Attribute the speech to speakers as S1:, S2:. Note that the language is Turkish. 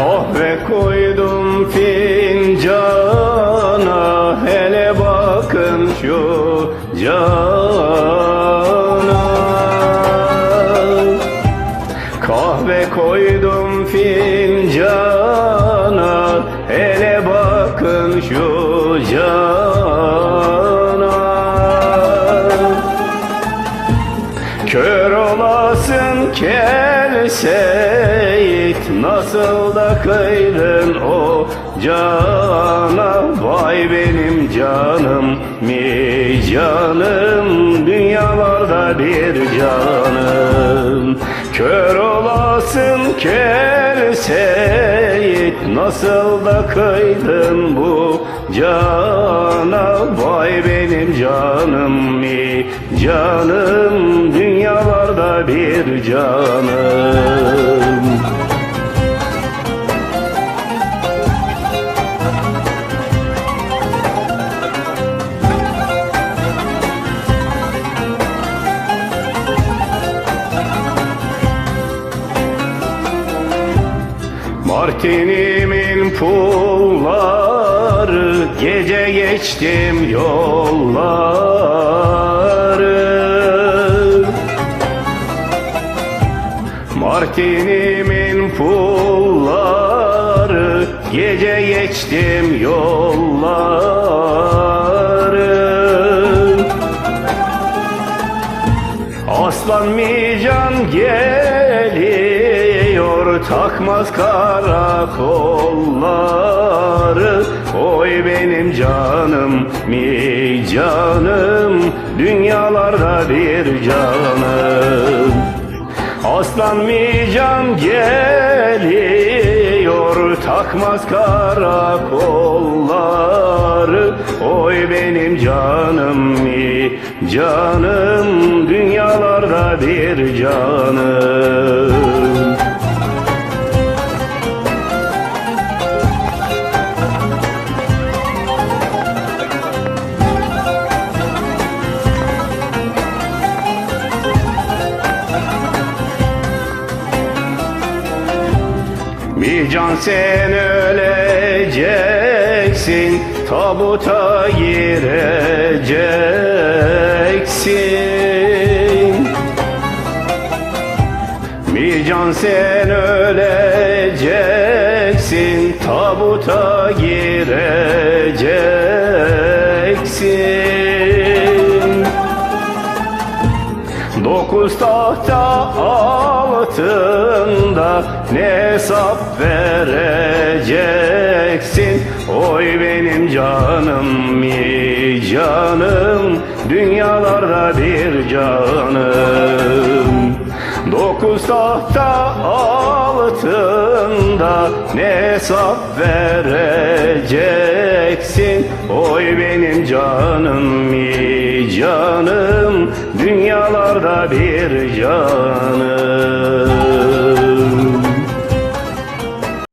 S1: Kahve koydum fincana Hele bakın şu cana. Kahve koydum fincana Hele bakın şu cana. Nasıl da kıydın o cana? Vay benim canım mi canım? Dünyalarda bir canım. Kör olasın kel Nasıl da kıydın bu cana? Vay benim canım mi canım? Dünyalarda bir canım Martinimin pulları Gece geçtim yolları. Martinimin pulları Gece geçtim yolları. Aslan mican geliyor takmaz karakolları. Oy benim canım mi canım? Dünyalarda bir canım. Aslan mican geliyor takmaz karakolları. Oy benim canım mi canım? Dünyalarda bir canım Mican sen öleceksin Tabuta gireceksin. Mican sen öleceksin Tabuta gireceksin. Dokuz tahta altında ne hesap vereceksin? Oy benim canım mi canım? Dünyalarda bir canım. Dokuz tahta da ne hesap vereceksin? Oy benim canım mi canım? Dünyalarda bir canım.